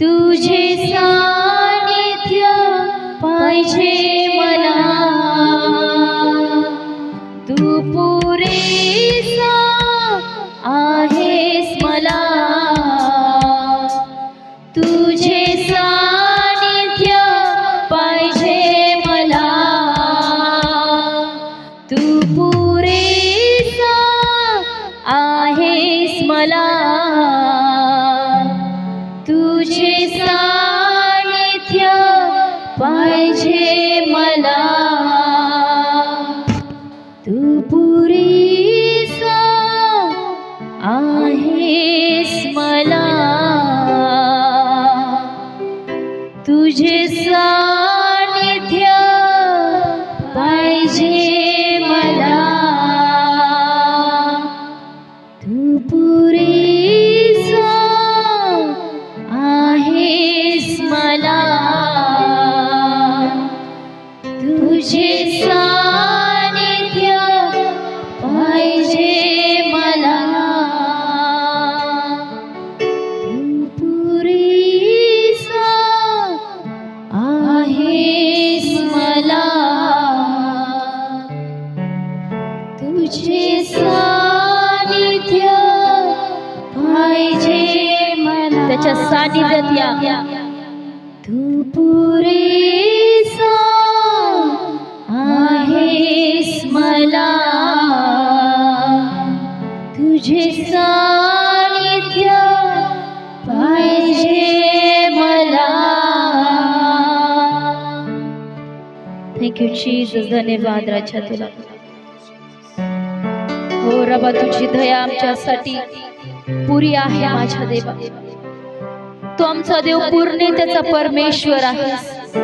तुझे सानिध्य पाहिजे मला. तू पुरेसा आहेस मला. तुझे सानिध्य पाहिजे मला. तू पुरेसा आहेस मला. तुझे सानिध्य पाहिजे मला. तू पुरेसा आहेस मला. तुझे सानिध्य मला सानिध्यात या. तू पुरेसा आहेस मला. तुझे सानिध्य पाहिजे मला. थँक्यू जीसस धन्यवाद राजा तुला. हो रबा तुझी दया आमच्यासाठी पुरी आहे माझ्या देवा. तू आमचा देव पूर्णतेचा परमेश्वर आहेस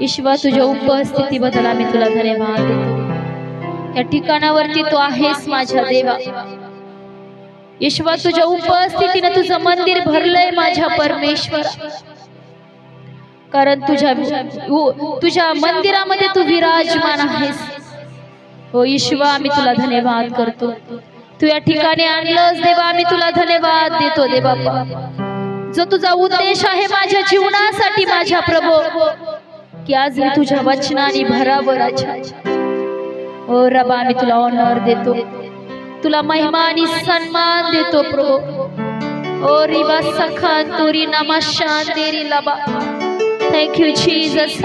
ईश्वर तुझ्या उपस्थितीबद्दल आम्ही तुला धन्यवाद देतो. या ठिकाणावरती तू आहेस माझ्या देवा. ईश्वर तुझ्या उपस्थितीने तुझं मंदिर भरलंय माझ्या परमेश्वर. कारण तुझ्या तुझ्या मंदिरामध्ये तू विराजमान आहेस. हो ईश्वर आम्ही तुला धन्यवाद करतो. तू या ठिकाणी आणलंस देवा आम्ही तुला धन्यवाद देतो देवा जो तुझा उद्देश आहे माझ्या जीवनासाठी माझ्या प्रभू. की आज मी तुझ्या वचनाने भरावर ओ रबा मी तुला ऑनर देतो. तुला महिमा आणि सन्मान देतो प्रभू. ओ रिबा सखा तुरी नमा शांतेरी लबा थँक्यू जीसस